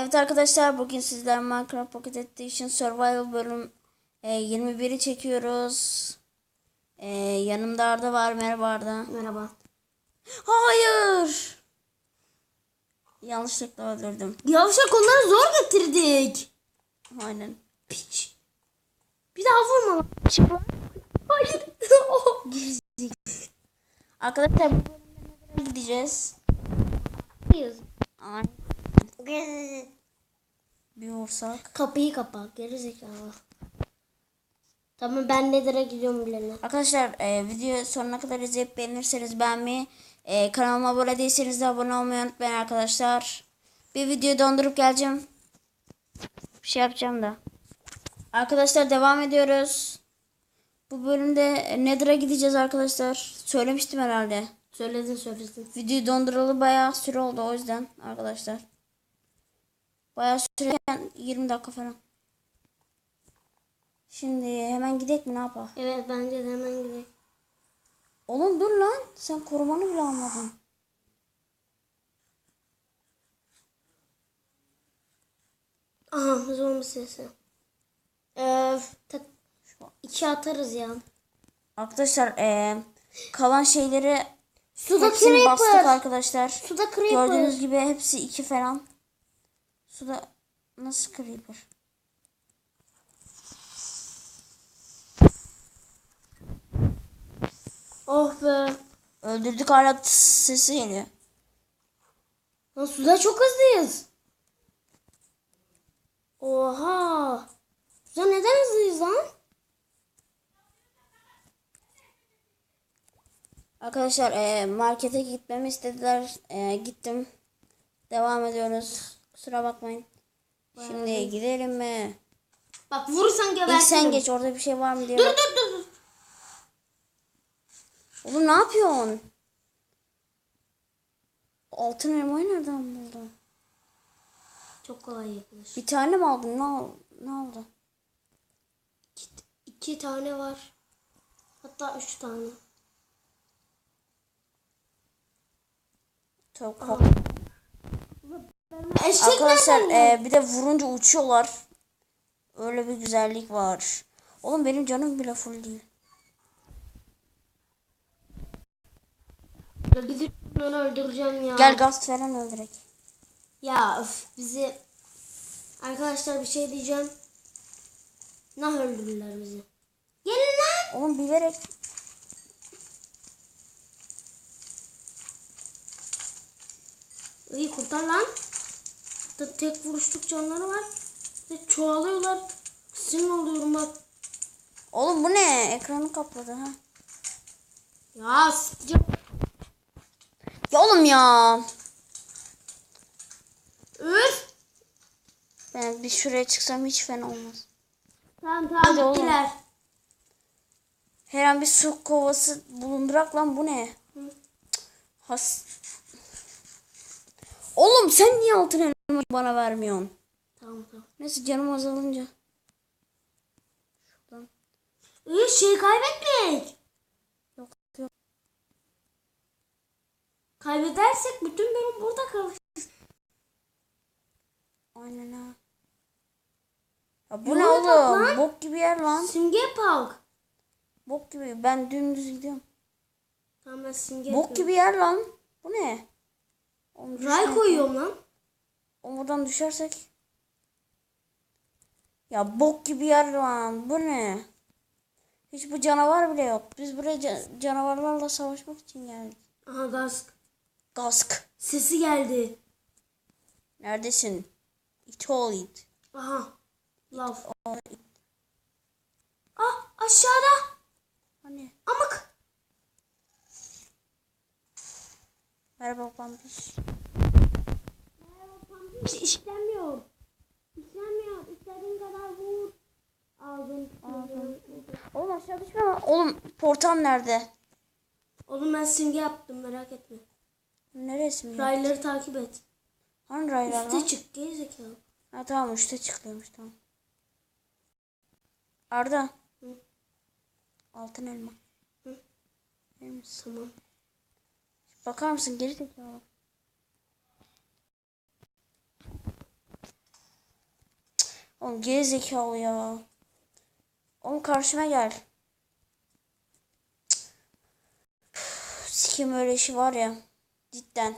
Evet arkadaşlar bugün sizler Minecraft Pocket Edition Survival bölüm e, 21'i çekiyoruz. E, yanımda Arda var. Merhaba Arda. Merhaba. Hayır. Yanlışlıkla öldürdüm. Yavşak onları zor getirdik. Aynen. Piç. Bir daha vurma lan. Hayır. Arkadaşlar bu bölümde gideceğiz? Aynen. Bir vursak. Kapıyı kapa. Geri zekalı. Tamam ben Nether'a gidiyorum bilene. Arkadaşlar e, videoyu sonuna kadar izleyip beğenirseniz beğenmeyi, e, kanalıma abone değilseniz de abone olmayı unutmayın arkadaşlar. Bir videoyu dondurup geleceğim. Bir şey yapacağım da. Arkadaşlar devam ediyoruz. Bu bölümde Nether'a gideceğiz arkadaşlar. Söylemiştim herhalde. Söyledin söyledin. Videoyu donduralı bayağı süre oldu o yüzden arkadaşlar. Bayağı süre 20 dakika falan. Şimdi hemen gidelim mi ne yapalım? Evet bence de hemen gidelim. Oğlum dur lan. Sen korumanı bile almadın. Aha zombi sesi. Ee, tak, iki atarız ya. Arkadaşlar eee, kalan şeyleri Suda hepsini bastık creeper. arkadaşlar. Suda creeper. Gördüğünüz gibi hepsi iki falan. Suda nasıl creeper? Oh be. Öldürdük hala sesi geliyor. Lan suda çok hızlıyız. Oha. Suda neden hızlıyız lan? Arkadaşlar eee, markete gitmemi istediler. Eee, gittim. Devam ediyoruz. Kusura bakmayın. Şimdi gidelim mi? Bak vurursan gebertirim. İlk sen geç orada bir şey var mı diye. Dur bak. dur dur. dur. Oğlum ne yapıyorsun? Altın elmayı nereden buldun? Çok kolay yapılır. Bir tane mi aldın? Ne, al- ne oldu? İki, iki tane var. Hatta üç tane. Çok kork- Eşek Arkadaşlar e, bir de vurunca uçuyorlar. Öyle bir güzellik var. Oğlum benim canım bile full değil. Ya Bizi ben öldüreceğim ya. Gel gaz falan öldürek. Ya öf, bizi arkadaşlar bir şey diyeceğim. Nah öldürürler bizi. Gelin lan. Oğlum bilerek İyi kurtar lan. Da tek vuruşluk canları var. Ve çoğalıyorlar. Sinir oluyorum bak. Oğlum bu ne? Ekranı kapladı ha. Ya sıkacağım. Ya oğlum ya. Üf. Ben bir şuraya çıksam hiç fena olmaz. Tamam Hadi tamam oğlum. gittiler. Her an bir su kovası bulundurak lan bu ne? Cık, Has. Oğlum sen niye altın elma bana vermiyorsun? Tamam tamam. Neyse canım azalınca. Üf şey kaybetmek. Yok yok. Kaybedersek bütün bölüm burada kalır. Aynen ha. Ya bu ne oğlum? Bok gibi yer lan. Simge park. Bok gibi. Ben dümdüz gidiyorum. Tamam ben simge Bok yapıyorum. gibi yer lan. Bu ne? Oğlum, Ray koyuyorum lan. Oğlum buradan düşersek. Ya bok gibi yer lan. Bu ne? Hiç bu canavar bile yok. Biz buraya ca- canavarlarla savaşmak için geldik. Aha gaz. Gask. Sesi geldi. Neredesin? It all it. Aha. İt. Ah aşağıda. Hani? Amık. Merhaba pampiş. Hiç işlemiyor. İşlemiyor. İstediğin kadar vur. Aldın. Oğlum aşağı düşme. Oğlum portal nerede? Oğlum ben simge yaptım merak etme. Neresi mi? Rayları takip et. Hangi raylar Üste lan? çık gerizekalı. Ha tamam üstte çıkıyormuş tamam. Arda. Hı. Altın elma. Hı. Verir misin? Tamam. Bakar mısın geri zekalı? Oğlum geri zekalı ya. Oğlum karşıma gel. Sikim öyle işi var ya. Cidden.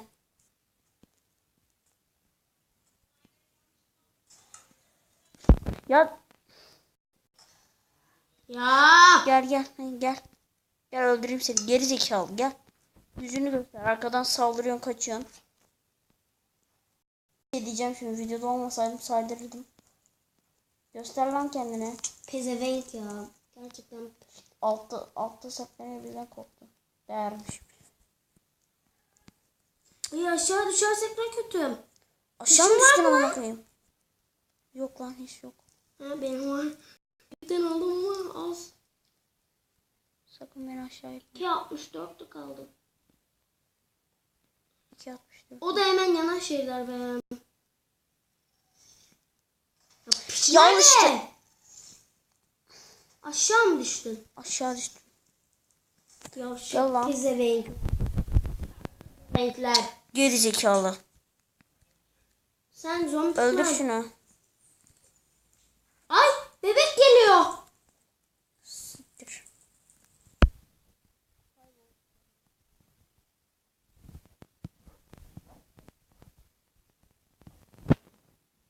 Ya Ya. gel gel gel. Gel öldüreyim seni. Geri zekalı gel. Yüzünü göster. Arkadan saldırıyorsun kaçıyorsun. Ne diyeceğim şimdi videoda olmasaydım saydırırdım. Göster lan kendini. Pezevenk ya. Gerçekten. Altta, altta saklanıyor birden korktu. Değermiş. İyi aşağı düşersek ne kötü. Aşağı mı düştün lan? koyayım? Yok lan hiç yok. Ha benim var. Birden aldım ama az. Sakın beni aşağı itme. 2.64'lü kaldı. 264. O da hemen yanan şeyler be. Ya piç Ya nerede? işte. Aşağı mı düştün? Aşağı düştüm. Ya Gel lan. Pezevenk. Renkler. Geri zekalı. Sen zombi Öldür tutma. şunu. Ay bebek geliyor. Siktir.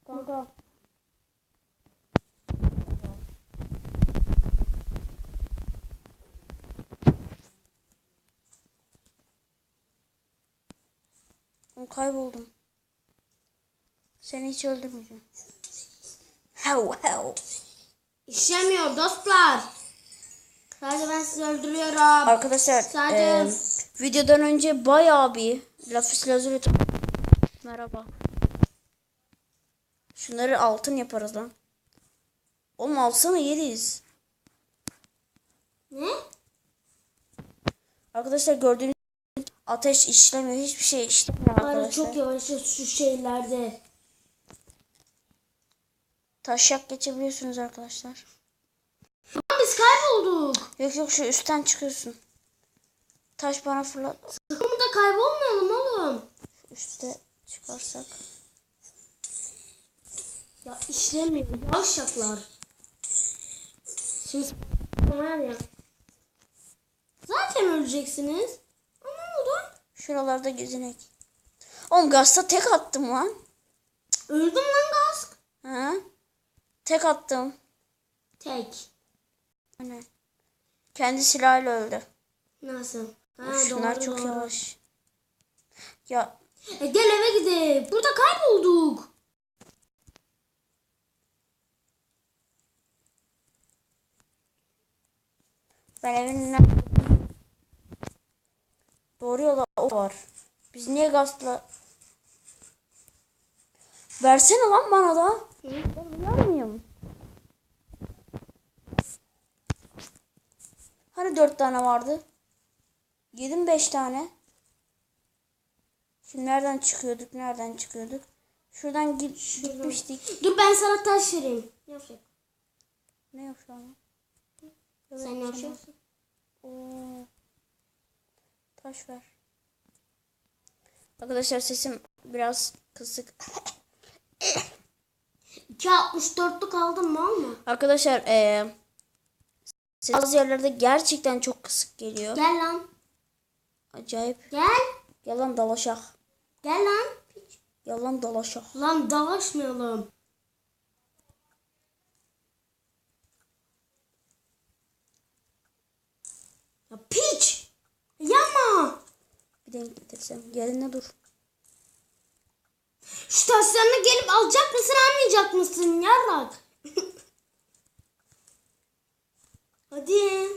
Kanka. Kayboldum. Seni hiç öldürmeyeceğim. How how. İşlemiyor dostlar. Sadece ben sizi öldürüyorum. Arkadaşlar Sadece- eee, videodan önce bayağı bir Lapis Lazuli Merhaba. Şunları altın yaparız lan. Oğlum alsana yeriz. Ne? Arkadaşlar gördüğünüz ateş işlemiyor. Hiçbir şey işlemiyor arkadaşlar. çok yavaş şu şeylerde. Taşak geçebiliyorsunuz arkadaşlar. Ama biz kaybolduk. Yok yok şu üstten çıkıyorsun. Taş bana fırlat. Sakın da kaybolmayalım oğlum. Üste çıkarsak. Ya işlemiyor. Yavşaklar. Şimdi var ya. Zaten öleceksiniz. Şuralarda gezinek. Oğlum gazta tek attım lan. Öldüm lan gaz. Ha? Tek attım. Tek. Aynen. Kendi silahıyla öldü. Nasıl? Ha, Şunlar doğru, çok doğru. yavaş. Ya E, gel eve gidelim. Burada kaybolduk. ben evin Doğru yola o var. Biz niye gazla... Versene lan bana da. Uyar mıyım? Hani dört tane vardı? Yedim beş tane. Şimdi nereden çıkıyorduk? Nereden çıkıyorduk? Şuradan git, gitmiştik. Dur ben sana taş vereyim. Yavşak. Ne an? Sen yavşaksın. Oo. Taş ver. Arkadaşlar sesim biraz kısık. 2.64'lük aldın mal mı? Arkadaşlar eee ses bazı yerlerde gerçekten çok kısık geliyor. Gel lan. Acayip. Gel. Yalan dalaşak. Gel lan. Piç. Yalan dalaşak. Lan dalaşmayalım. Ya piç. Yapma. Bir denk getirsem. Yerine dur. Şu taşlarını gelip alacak mısın almayacak mısın yarrak? Hadi.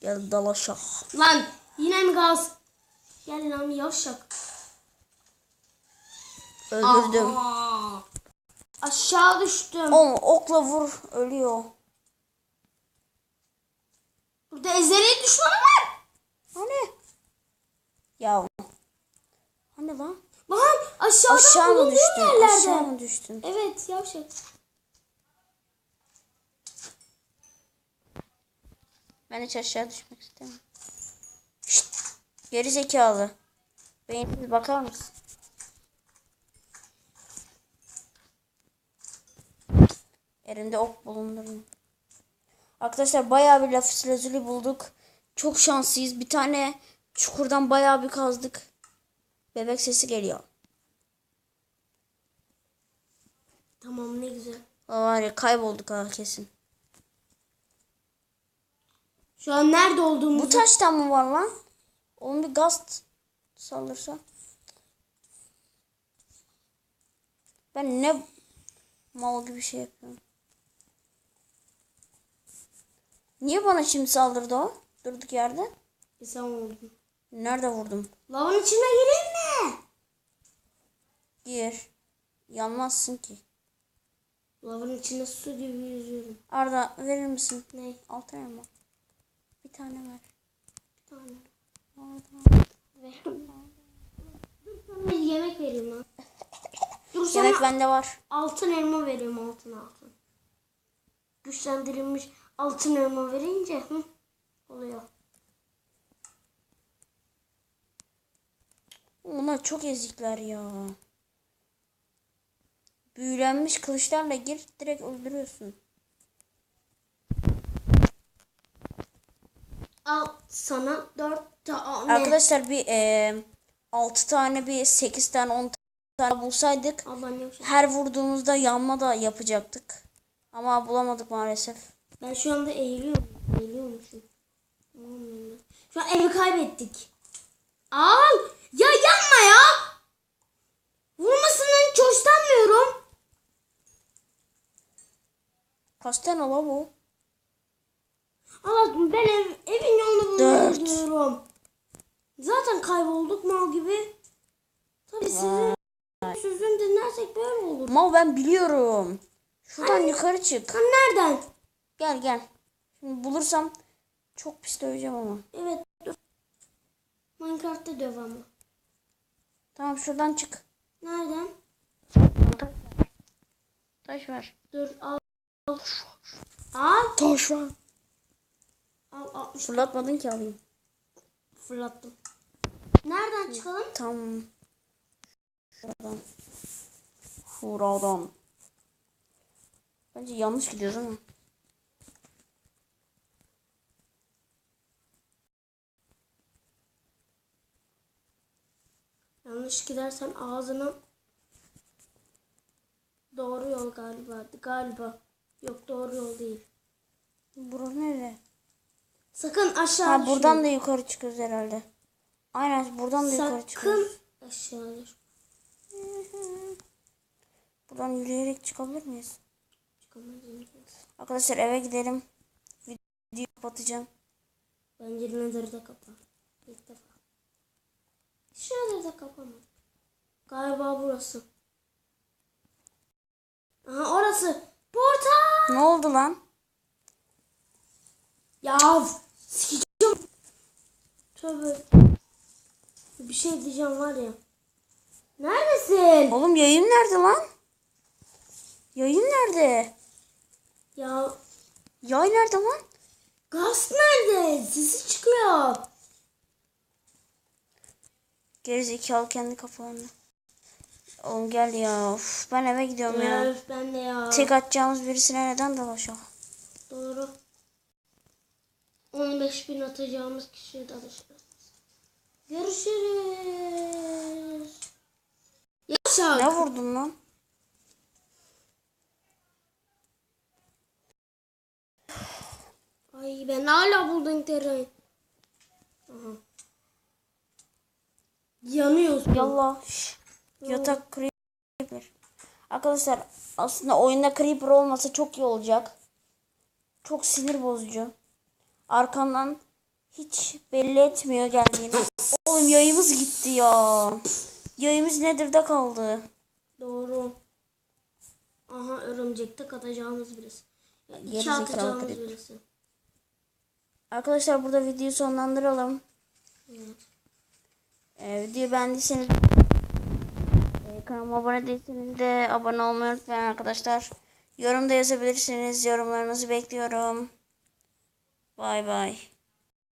Gel dalaşak. Lan yine mi gaz? Gel lan yavşak. Öldürdüm. Aa. Aşağı düştüm. Oğlum okla vur. Ölüyor. Burada ezeli düşman var. Hani? Ya. Hani lan? Lan aşağıdan Aşağı mı düştün? Aşağı mı düştün? Evet yavşak. Ben hiç aşağı düşmek istemiyorum. Şşt! Geri zekalı. Beyinsiz bakar mısın? Elimde ok bulundurmuyor. Arkadaşlar bayağı bir lapis lazuli bulduk. Çok şanslıyız. Bir tane çukurdan bayağı bir kazdık. Bebek sesi geliyor. Tamam ne güzel. Var ya kaybolduk ha kesin. Şu an nerede olduğumuzu Bu taştan mı var lan? Onun bir gaz saldırsa. Ben ne mal gibi şey yapıyorum. Niye bana şimdi saldırdı o? Durduk yerde. insan oldum. Nerede vurdum? Lavın içine gireyim mi? Gir. Yanmazsın ki. Lavın içinde su gibi yüzüyorum. Arda verir misin? Ne? Altın elma. Bir tane ver. Bir tane. Arda. Ver. Dur sana bir yemek vereyim lan. Dur sana Yemek bende var. altın elma vereyim altın altın. Güçlendirilmiş altın elma verince hı, oluyor. Bunlar çok ezikler ya. Büyülenmiş kılıçlarla gir direkt öldürüyorsun. Al sana dört tane. Arkadaşlar bir e, 6 tane bir 8 tane 10 tane bulsaydık her vurduğumuzda yanma da yapacaktık. Ama bulamadık maalesef. Ben şu anda eğiliyorum. Şu an evi kaybettik. Al. Ya yanma ya. Vurmasını hiç hoşlanmıyorum. Kaç tane la bu? Allah ben ev, evin yolunu bulmak. Zaten kaybolduk mal gibi. Tabii sizin sözünü dinlersek böyle olur. Mal ben biliyorum. Şuradan yukarı çık. Kan nereden? Gel gel. Şimdi bulursam çok pis döveceğim ama. Evet dur. Minecraft'ta döv ama. Tamam şuradan çık. Nereden? Taş ver. Dur al. Al. Al. Taş ver. Al 60 Fırlatmadın ki alayım. fırlattım. Nereden çıkalım? Tamam. Şuradan. Şuradan. Bence yanlış gidiyoruz ama. Yanlış gidersen ağzına doğru yol galiba. Galiba. Yok doğru yol değil. Burası nere? Sakın aşağı Ha düşme. buradan da yukarı çıkıyoruz herhalde. Aynen buradan da yukarı çıkıyoruz. Sakın aşağı düşme. Buradan yürüyerek çıkabilir miyiz? Çıkamadın. Arkadaşlar eve gidelim. Videoyu kapatacağım. Bence Nether'da kapa. İlk defa. Hiç Nether'da kapama. Galiba burası. Aha orası. Portal. Ne oldu lan? Ya sikeceğim. Tövbe. Bir şey diyeceğim var ya. Neredesin? Oğlum yayın nerede lan? Yayın nerede? Ya Yay nerede lan? gaz nerede? Sesi çıkıyor. Gerizekalı kendi kafalarına. Oğlum gel ya. Uf, ben eve gidiyorum ya. Öf ben de ya. Tek atacağımız birisine neden dalaşalım? Doğru. 15 bin atacağımız kişiye danışırız. Görüşürüz. Yaşa. Ne vurdun lan? Ay ben hala buldum terayı. Aha. Yanıyorsun. Yallah. Şş. Yatak creeper. Arkadaşlar aslında oyunda creeper olmasa çok iyi olacak. Çok sinir bozucu. Arkamdan hiç belli etmiyor geldiğini. Oğlum yayımız gitti ya. Yayımız nedir de kaldı. Doğru. Aha örümcekte katacağımız birisi. Ya, iki Gerizekalı atacağımız birisi. Arkadaşlar burada videoyu sonlandıralım. Evet. Ee, videoyu beğendiyseniz e, kanalıma abone değilseniz de abone olmayı unutmayın arkadaşlar. Yorumda yazabilirsiniz. Yorumlarınızı bekliyorum. Bay bay.